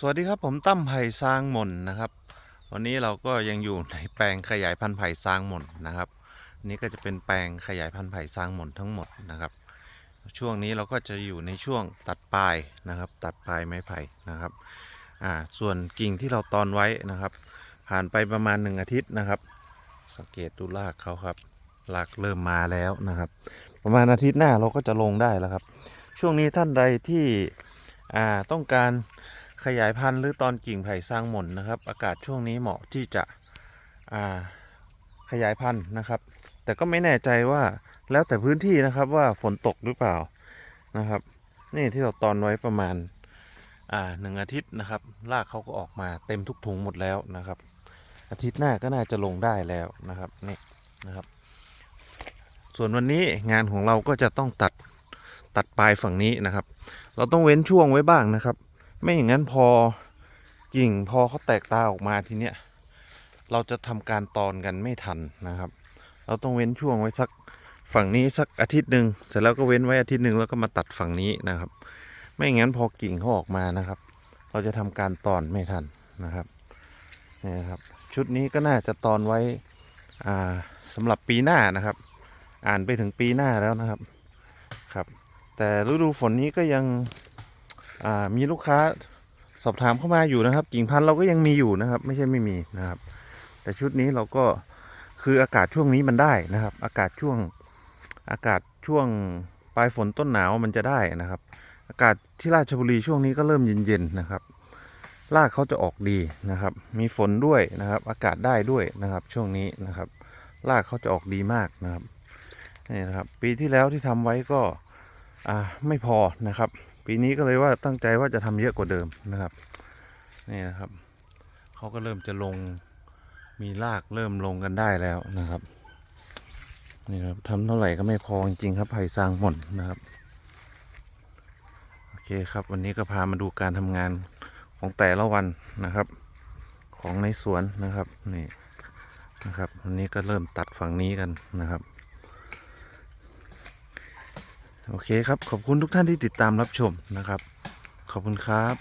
สวัสดีครับผมตั้มไผ่ซางหม่นนะครับ วันนี้เราก็ยังอยู่ในแปลงขยายพันธุ์ไผ่ซางหม่นนะครับ นี่ก็จะเป็นแปลงขยายพันธุ์ไผ่ซางหม่นทั้งหมดนะครับ ช่วงนี้เราก็จะอยู่ในช่วงตัดปลายนะครับ ตัดปลายไม้ไผ่นะครับอ่าส่วนกิ่งที่เราตอนไว้นะครับ ผ่านไปประมาณหนึ่งอาทิตย์นะครับ สังเกตดูรากเขาครับรากเริ่มมาแล้วนะครับ ประมาณอาทิตย์หน้าเราก็จะลงได้แล้วครับ ช่วงนี้ท่านใดที่อ่าต้องการ ขยายพันธุ์หรือตอนกิ่งไผ่สร้างหม่นนะครับ อากาศช่วงนี้เหมาะที่จะขยายพันธุ์นะครับ แต่ก็ไม่แน่ใจว่าแล้วแต่พื้นที่นะครับว่าฝนตกหรือเปล่านะครับ นี่ที่เราตอนไว้ประมาณหนึ่งอาทิตย์นะครับรากเขาก็ออกมาเต็มทุกถุงหมดแล้วนะครับ อาทิตย์หน้าก็น่าจะลงได้แล้วนะครับนี่นะครับ ส่วนวันนี้งานของเราก็จะต้องตัดตัดปลายฝั่งนี้นะครับ เราต้องเว้นช่วงไว้บ้างนะครับ ไม่อย่างนั้นพอกิ่งพอเขาแตกตาออกมาทีเนี้ยเราจะทำการตอนกันไม่ทันนะครับ เราต้องเว้นช่วงไว้สักฝั่งนี้สักอาทิตย์หนึ่งเสร็จแล้วก็เว้นไว้อาทิตย์หนึ่งแล้วก็มาตัดฝั่งนี้นะครับ ไม่อย่างนั้นพอกิ่งเขาออกมานะครับ เราจะทำการตอนไม่ทันนะครับนี่ครับ ชุดนี้ก็น่าจะตอนไว้อ่าสำหรับปีหน้านะครับ อ่านไปถึงปีหน้าแล้วนะครับครับ แต่ฤดูฝนนี้ก็ยัง มีลูกค้าสอบถามเข้ามาอยู่นะครับ กิ่งพันธุ์เราก็ยังมีอยู่นะครับ ไม่ใช่ไม่มีนะครับ แต่ชุดนี้เราก็คืออากาศช่วงนี้มันได้นะครับ อากาศช่วงอากาศช่วงปลายฝนต้นหนาวมันจะได้นะครับ อากาศที่ราชบุรีช่วงนี้ก็เริ่มเย็นๆนะครับรากเขาจะออกดีนะครับ มีฝนด้วยนะครับ อากาศได้ด้วยนะครับ ช่วงนี้นะครับรากเขาจะออกดีมากนะครับนี่นะครับ ปีที่แล้วที่ทำไว้ก็อ่าไม่พอนะครับ ปีนี้ก็เลยว่าตั้งใจว่าจะทำเยอะกว่าเดิมนะครับนี่นะครับเขาก็เริ่มจะลงมีรากเริ่มลงกันได้แล้วนะครับนี่ครับทำเท่าไหร่ก็ไม่พอจริงๆครับไผ่ซางหม่นนะครับโอเคครับวันนี้ก็พามาดูการทำงานของแต่ละวันนะครับ ของในสวนนะครับนี่นะครับวันนี้ก็เริ่มตัดฝั่งนี้กันนะครับ โอเคครับ ขอบคุณทุกท่านที่ติดตามรับชมนะครับ ขอบคุณครับ